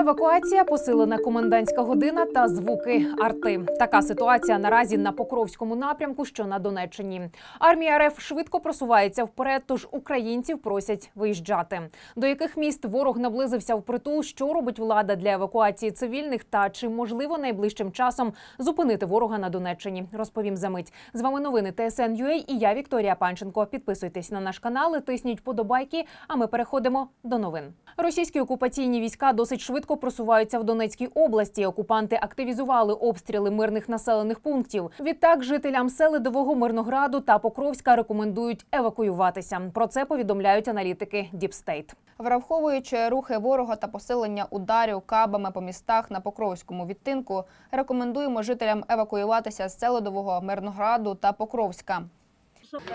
Евакуація, посилена комендантська година та звуки арти. Така ситуація наразі на Покровському напрямку, що на Донеччині. Армія РФ швидко просувається вперед, тож українців просять виїжджати. До яких міст ворог наблизився впритул, що робить влада для евакуації цивільних, та чи можливо найближчим часом зупинити ворога на Донеччині? Розповім за мить. З вами новини ТСН.UA і я Вікторія Панченко. Підписуйтесь на наш канал, і тисніть подобайки. А ми переходимо до новин. Російські окупаційні війська досить швидко просуваються в Донецькій області. Окупанти активізували обстріли мирних населених пунктів. Відтак жителям Селидового, Мирнограду та Покровська рекомендують евакуюватися. Про це повідомляють аналітики Діпстейт. Враховуючи рухи ворога та посилення ударів кабами по містах на Покровському відтинку, рекомендуємо жителям евакуюватися з Селодового, Мирнограду та Покровська.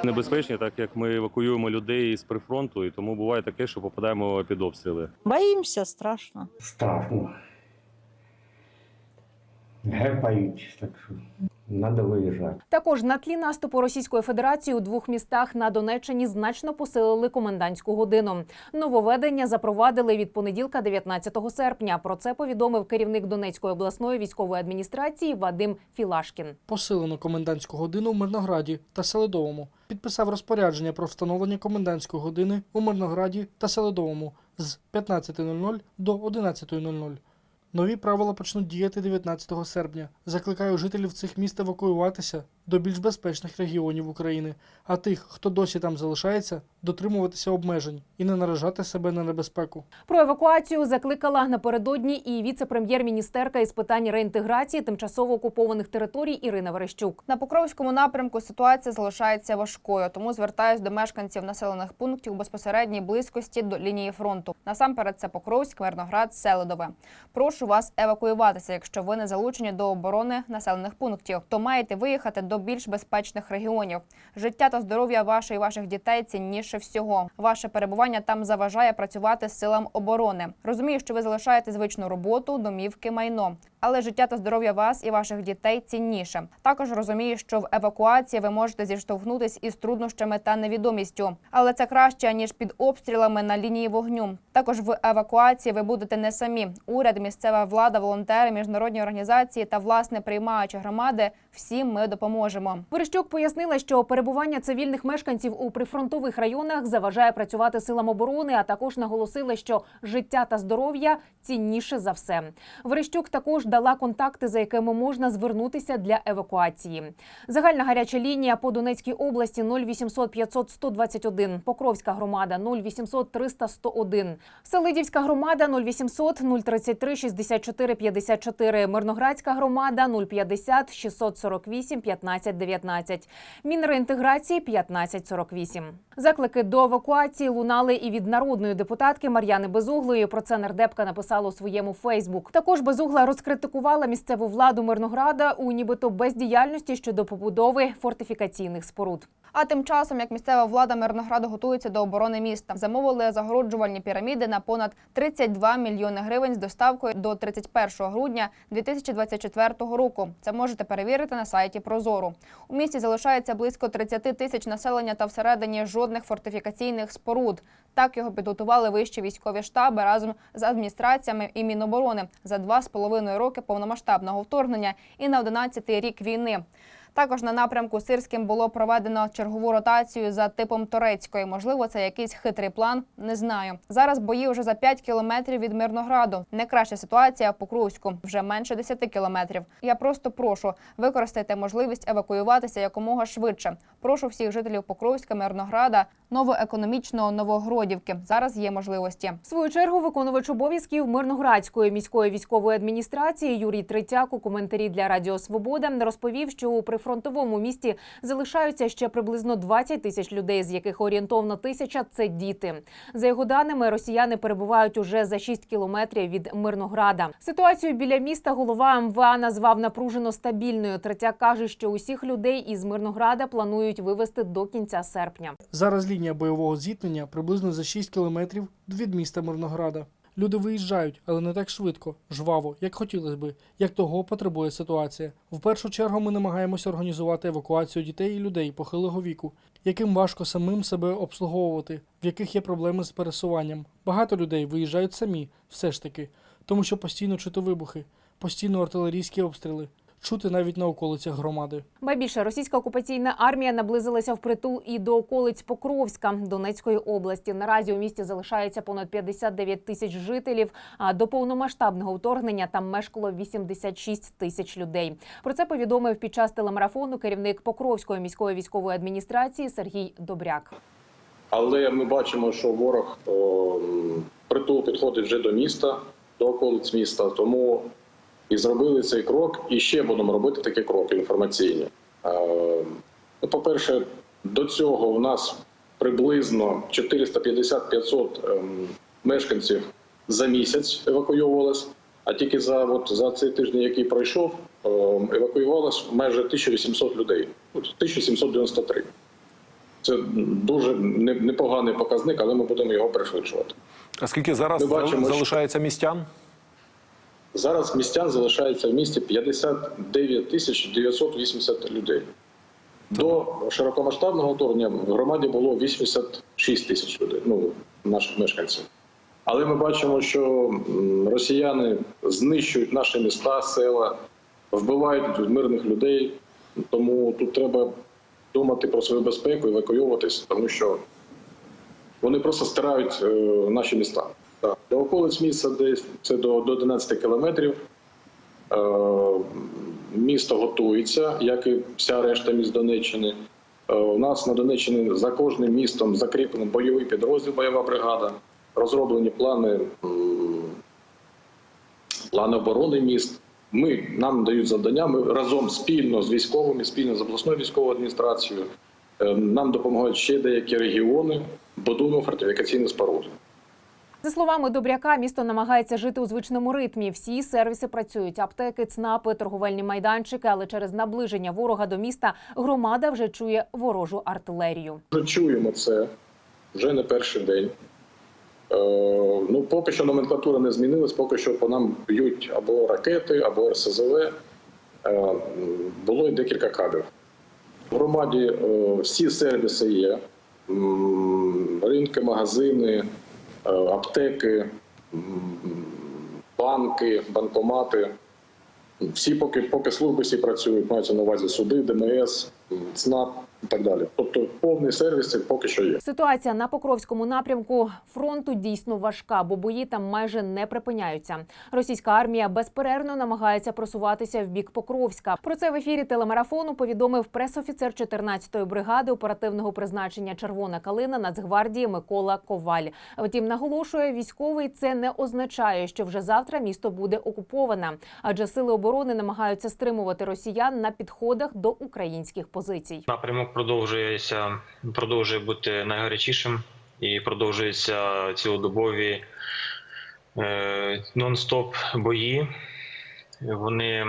Небезпечні, так як ми евакуюємо людей з прифронту, і тому буває таке, що попадаємо під обстріли. Боїмося страшно. страшно. Гепають, так що треба виїжджати. Також на тлі наступу Російської Федерації у двох містах на Донеччині значно посилили комендантську годину. Нововведення запровадили від понеділка, 19 серпня. Про це повідомив керівник Донецької обласної військової адміністрації Вадим Філашкін. посилену комендантську годину в Мирнограді та Селидовому. Підписав розпорядження про встановлення комендантської години у Мирнограді та Селидовому з 15.00 до 11.00. Нові правила почнуть діяти 19 серпня. Закликаю жителів цих міст евакуюватися до більш безпечних регіонів України, а тих, хто досі там залишається, дотримуватися обмежень і не наражати себе на небезпеку. Про евакуацію закликала напередодні і віце-прем'єр-міністерка із питань реінтеграції тимчасово окупованих територій Ірина Верещук. На Покровському напрямку ситуація залишається важкою, тому звертаюсь до мешканців населених пунктів у безпосередній близькості до лінії фронту. Насамперед, це Покровськ, Мирноград, Селидове. Прошу вас евакуюватися, якщо ви не залучені до оборони населених пунктів, то маєте виїхати до більш безпечних регіонів. Життя та здоров'я ваше і ваших дітей цінніше всього. Ваше перебування там заважає працювати силам оборони. Розумію, що ви залишаєте звичну роботу, домівки, майно. Але життя та здоров'я вас і ваших дітей цінніше. Також розумію, що в евакуації ви можете зіштовхнутись із труднощами та невідомістю, але це краще ніж під обстрілами на лінії вогню. Також в евакуації ви будете не самі. Уряд, місцева влада, волонтери, міжнародні організації та власне приймаючі громади. Всім ми допоможемо. Верещук пояснила, що перебування цивільних мешканців у прифронтових районах заважає працювати силам оборони, а також наголосила, що життя та здоров'я цінніше за все. Верещук також дала контакти, за якими можна звернутися для евакуації. Загальна гаряча лінія по Донецькій області 0800 500 121, Покровська громада 0800 300 101, Селидівська громада 0800 033 64 54, Мирноградська громада 050 648 15 19, Мінреінтеграції 15 48. Заклики до евакуації лунали і від народної депутатки Мар'яни Безуглої. Про це нардепка написала у своєму Фейсбук. Також Безугла розкритикувала місцеву владу Мирнограда у нібито бездіяльності щодо побудови фортифікаційних споруд. А тим часом, як місцева влада Мирнограду готується до оборони міста, замовили загороджувальні піраміди на понад 32 мільйони гривень з доставкою до 31 грудня 2024 року. Це можете перевірити на сайті Прозору. У місті залишається близько 30 тисяч населення та всередині жодних фортифікаційних споруд. Так його підготували вищі військові штаби разом з адміністраціями і Міноборони за два з половиною роки повномасштабного вторгнення і на 11-й рік війни. Також на напрямку Сирським було проведено чергову ротацію за типом турецької. Можливо, це якийсь хитрий план. Не знаю. Зараз бої вже за 5 кілометрів від Мирнограду. Не краща ситуація в Покровську, вже менше 10 кілометрів. Я просто прошу використайте можливість евакуюватися якомога швидше. Прошу всіх жителів Покровська, Мирнограда, новоекономічного Новогродівки. Зараз є можливості. В свою чергу виконувач обов'язків Мирноградської міської військової адміністрації Юрій Третяк у коментарі для Радіо Свобода розповів, що у прифронтовому місті залишаються ще приблизно 20 тисяч людей, з яких орієнтовно тисяча це діти. За його даними, росіяни перебувають уже за 6 кілометрів від Мирнограда. Ситуацію біля міста голова МВА назвав напружено стабільною. Третяк каже, що усіх людей із Мирнограда планують вивезти до кінця серпня. Зараз лінія бойового зіткнення приблизно за 6 кілометрів від міста Мирнограда. Люди виїжджають, але не так швидко, жваво, як хотілося би, як того потребує ситуація. В першу чергу ми намагаємося організувати евакуацію дітей і людей похилого віку, яким важко самим себе обслуговувати, в яких є проблеми з пересуванням. Багато людей виїжджають самі, все ж таки. тому що постійно чути вибухи, постійно артилерійські обстріли, чути навіть на околицях громади. Ба більше російська окупаційна армія наблизилася впритул і до околиць Покровська Донецької області. Наразі у місті залишається понад 59 тисяч жителів. А до повномасштабного вторгнення там мешкало 86 тисяч людей. Про це повідомив під час телемарафону керівник Покровської міської військової адміністрації Сергій Добряк. Але ми бачимо, що ворог о, притул підходить вже до міста, до околиць міста. Тому і зробили цей крок, і ще будемо робити такі кроки інформаційні. Е, ну, По-перше, до цього у нас приблизно 450-500 ем, мешканців за місяць евакуйовувалось. А тільки за, от, за цей тиждень, який пройшов, ем, евакуювалось майже 1800 людей. 1793. Це дуже непоганий показник, але ми будемо його пришвидшувати. А скільки зараз Ми бачимо, залишається містян? Зараз містян залишається в місті 59 тисяч 980 людей. До широкомасштабного вторгнення в громаді було 86 тисяч людей, ну, наших мешканців. Але ми бачимо, що росіяни знищують наші міста, села, вбивають мирних людей. Тому тут треба думати про свою безпеку, евакуйовуватись, тому що вони просто стирають е, наші міста. До околиць міста десь це до, до 11 кілометрів. Е, місто готується, як і вся решта міст Донеччини. Е, у нас на Донеччині за кожним містом закріплений бойовий підрозділ, бойова бригада, розроблені плани, плани оборони міст. Ми нам дають завдання. Ми разом спільно з військовими, спільно з обласною військовою адміністрацією. е, Нам допомагають ще деякі регіони, будуємо фортифікаційні споруди. За словами Добряка, місто намагається жити у звичному ритмі. Всі сервіси працюють: аптеки, ЦНАПи, торговельні майданчики. Але через наближення ворога до міста громада вже чує ворожу артилерію. Вже чуємо це вже не перший день. Е, ну, поки що номенклатура не змінилась, поки що по нам б'ють або ракети, або РСЗВ. Е, було й декілька кадрів. В громаді е, всі сервіси є: ринки, магазини, аптеки, банки, банкомати. Всі поки, поки служби всі працюють, мається на увазі суди, ДМС, ЦНАП і так далі. Тобто повний сервіс поки що є. Ситуація на Покровському напрямку фронту дійсно важка, бо бої там майже не припиняються. Російська армія безперервно намагається просуватися в бік Покровська. Про це в ефірі телемарафону повідомив пресофіцер 14-ї бригади оперативного призначення Червона калина Нацгвардії Микола Коваль. Втім, наголошує, військовий це не означає, що вже завтра місто буде окуповане, адже сили оборони намагаються стримувати росіян на підходах до українських позицій. Напрямок продовжується, продовжує бути найгарячішим і продовжуються цілодобові е, нон-стоп бої. Вони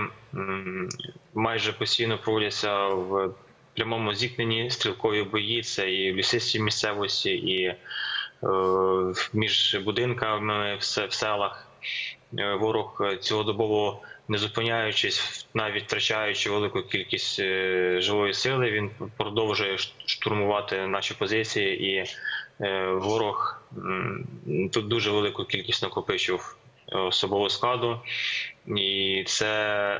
майже постійно проводяться в прямому зіткненні стрілкові бої. Це і в лісистій місцевості, і е, між будинками в в селах. Е, Ворог цілодобово не зупиняючись, навіть втрачаючи велику кількість е, живої сили, він продовжує штурмувати наші позиції, і е, ворог тут дуже велику кількість накопичив особового складу, і це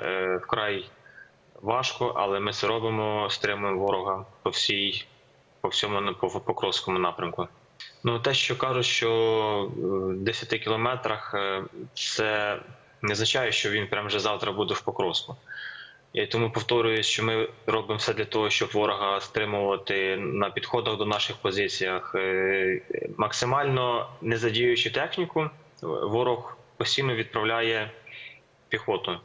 е, вкрай важко, але ми це робимо, стримуємо ворога по всій, по всьому по Покровському напрямку. Ну, те, що кажуть, що в 10 кілометрах це не означає, що він прямо вже завтра буде в Покровську. І тому повторюю, що ми робимо все для того, щоб ворога стримувати на підходах до наших позиціях, Е, максимально не задіюючи техніку, ворог постійно відправляє піхоту.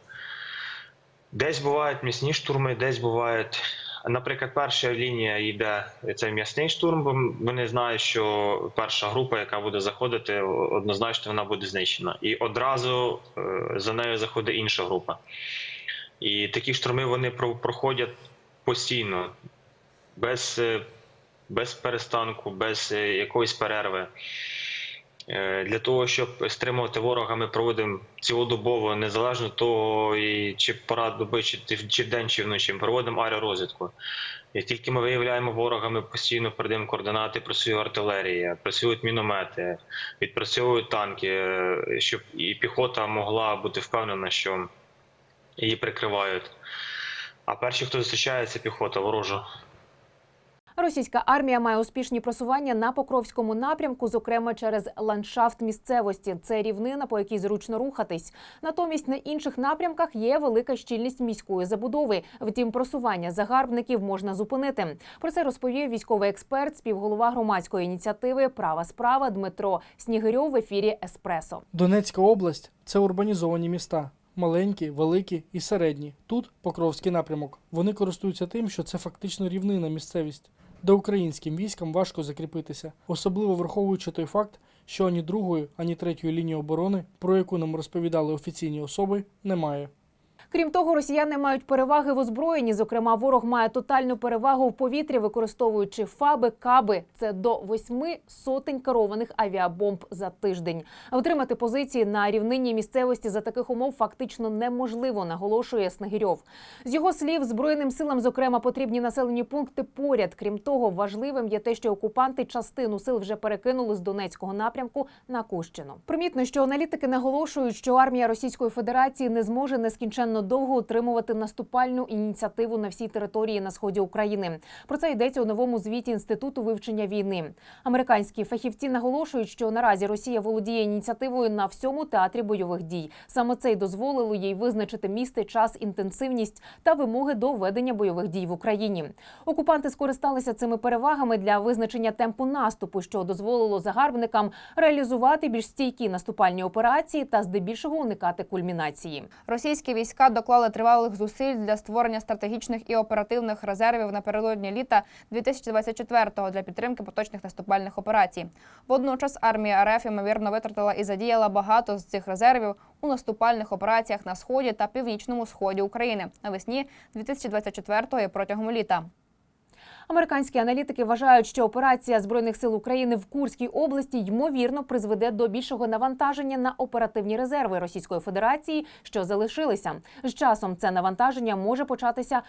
Десь бувають м'ясні штурми, десь бувають. Наприклад, перша лінія йде це м'ясний штурм, бо вони знають, що перша група, яка буде заходити, однозначно вона буде знищена. І одразу е, за нею заходить інша група. І такі штурми вони про- проходять постійно, без, е, без перестанку, без е, якоїсь перерви. Е, Для того, щоб стримувати ворога, ми проводимо цілодобово, незалежно того, чи пора доби, чи, чи день, чи вночі. Ми проводимо аеророзвідку. Як тільки ми виявляємо ворога, ми постійно передаємо координати, працює артилерія, працюють міномети, відпрацьовують танки, е, щоб і піхота могла бути впевнена, що її прикривають. А перші, хто зустрічає, це піхота ворожа. Російська армія має успішні просування на Покровському напрямку, зокрема через ландшафт місцевості. Це рівнина, по якій зручно рухатись. Натомість на інших напрямках є велика щільність міської забудови. Втім, просування загарбників можна зупинити. Про це розповів військовий експерт, співголова громадської ініціативи Права справа Дмитро Снігирьов в ефірі Еспресо. Донецька область це урбанізовані міста. Маленькі, великі і середні. Тут Покровський напрямок. Вони користуються тим, що це фактично рівнина місцевість, де українським військам важко закріпитися, особливо враховуючи той факт, що ані другої, ані третьої лінії оборони, про яку нам розповідали офіційні особи, немає. Крім того, росіяни мають переваги в озброєнні. Зокрема, ворог має тотальну перевагу в повітрі, використовуючи фаби, каби. Це до восьми сотень керованих авіабомб за тиждень. Втримати позиції на рівнині місцевості за таких умов фактично неможливо, наголошує Снегирьов. З його слів, збройним силам, зокрема, потрібні населені пункти поряд. Крім того, важливим є те, що окупанти частину сил вже перекинули з Донецького напрямку на Кущину. Примітно, що аналітики наголошують, що армія Російської Федерації не зможе нескінченно довго утримувати наступальну ініціативу на всій території на сході України. Про це йдеться у новому звіті інституту вивчення війни. Американські фахівці наголошують, що наразі Росія володіє ініціативою на всьому театрі бойових дій. Саме це й дозволило їй визначити місце, час, інтенсивність та вимоги до ведення бойових дій в Україні. Окупанти скористалися цими перевагами для визначення темпу наступу, що дозволило загарбникам реалізувати більш стійкі наступальні операції та здебільшого уникати кульмінації. Російські війська доклали тривалих зусиль для створення стратегічних і оперативних резервів напередодні літа 2024-го для підтримки поточних наступальних операцій. Водночас армія РФ ймовірно витратила і задіяла багато з цих резервів у наступальних операціях на сході та північному сході України навесні 2024-го і протягом літа. Американські аналітики вважають, що операція збройних сил України в Курській області ймовірно призведе до більшого навантаження на оперативні резерви Російської Федерації, що залишилися. З часом це навантаження може початися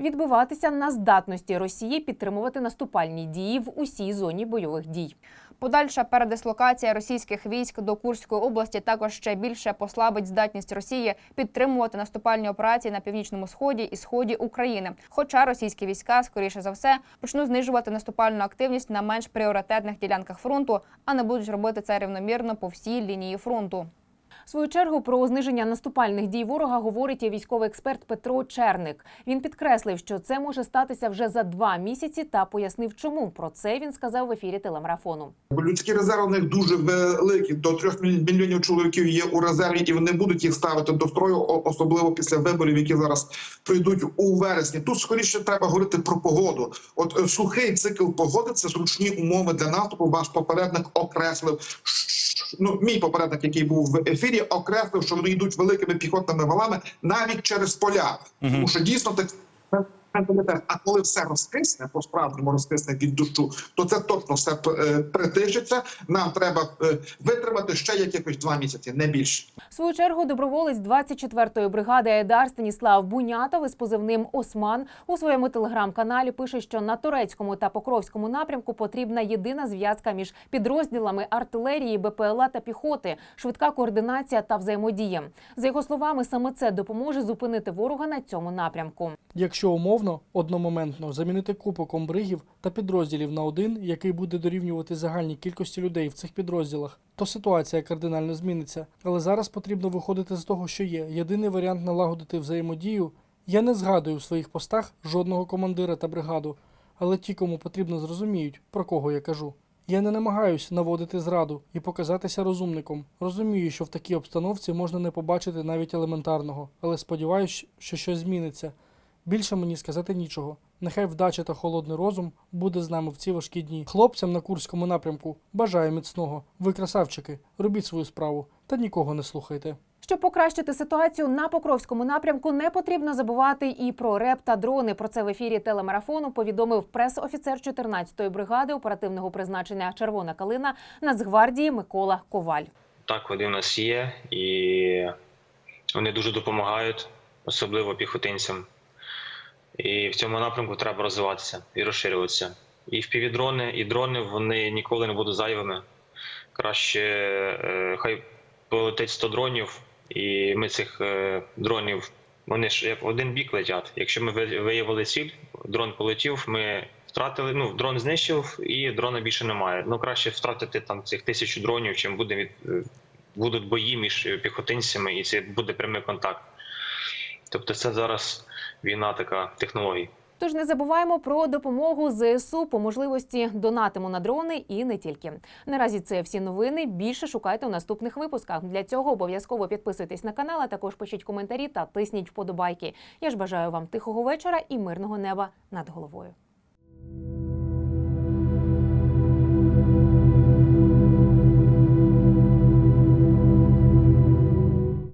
відбиватися на здатності Росії підтримувати наступальні дії в усій зоні бойових дій. Подальша передислокація російських військ до Курської області також ще більше послабить здатність Росії підтримувати наступальні операції на північному сході і сході України. Хоча російські війська, скоріше за все, почнуть знижувати наступальну активність на менш пріоритетних ділянках фронту, а не будуть робити це рівномірно по всій лінії фронту. Свою чергу про зниження наступальних дій ворога говорить і військовий експерт Петро Черник. Він підкреслив, що це може статися вже за два місяці, та пояснив, чому про це він сказав в ефірі телемарафону. Людські резерви в них дуже великі. До трьох мільйонів чоловіків є у резерві, і вони будуть їх ставити до строю, особливо після виборів, які зараз прийдуть у вересні. Тут скоріше треба говорити про погоду. От е, сухий цикл погоди це зручні умови для наступу. Ваш попередник окреслив. Ну, мій попередник, який був в ефірі, окреслив, що вони йдуть великими піхотними валами навіть через поля, тому що дійсно так. А коли все розкисне, по справжньому розкисне від дощу, то це точно все е, притишиться. Нам треба е, витримати ще якихось два місяці, не більше. В свою чергу доброволець 24-ї бригади Айдар Станіслав Бунятов із позивним Осман у своєму телеграм-каналі пише, що на турецькому та покровському напрямку потрібна єдина зв'язка між підрозділами артилерії, БПЛА та піхоти, швидка координація та взаємодія. За його словами, саме це допоможе зупинити ворога на цьому напрямку. Якщо умовно, одномоментно замінити купу комбригів та підрозділів на один, який буде дорівнювати загальній кількості людей в цих підрозділах, то ситуація кардинально зміниться. Але зараз потрібно виходити з того, що є. Єдиний варіант налагодити взаємодію. Я не згадую в своїх постах жодного командира та бригаду, але ті, кому потрібно, зрозуміють, про кого я кажу. Я не намагаюся наводити зраду і показатися розумником. Розумію, що в такій обстановці можна не побачити навіть елементарного, але сподіваюся, що щось зміниться. Більше мені сказати нічого. Нехай вдача та холодний розум буде з нами в ці важкі дні. Хлопцям на курському напрямку бажаю міцного. Ви красавчики, робіть свою справу та нікого не слухайте. Щоб покращити ситуацію на Покровському напрямку, не потрібно забувати і про РЕП та дрони. Про це в ефірі телемарафону повідомив прес-офіцер 14-ї бригади оперативного призначення Червона калина Нацгвардії Микола Коваль. Так, вони у нас є, і вони дуже допомагають, особливо піхотинцям. І в цьому напрямку треба розвиватися і розширюватися. І впівдрони, і дрони вони ніколи не будуть зайвими. Краще е, хай полетить 100 дронів, і ми цих е, дронів, вони ж як в один бік летять. Якщо ми ви- виявили ціль, дрон полетів, ми втратили, ну, дрон знищив, і дрона більше немає. Ну краще втратити там цих тисячу дронів, чим буде від, е, будуть бої між піхотинцями, і це буде прямий контакт. Тобто це зараз війна така технологій. Тож не забуваємо про допомогу ЗСУ по можливості донатимо на дрони і не тільки. Наразі це всі новини. Більше шукайте у наступних випусках. Для цього обов'язково підписуйтесь на канал, а також пишіть коментарі та тисніть вподобайки. Я ж бажаю вам тихого вечора і мирного неба над головою.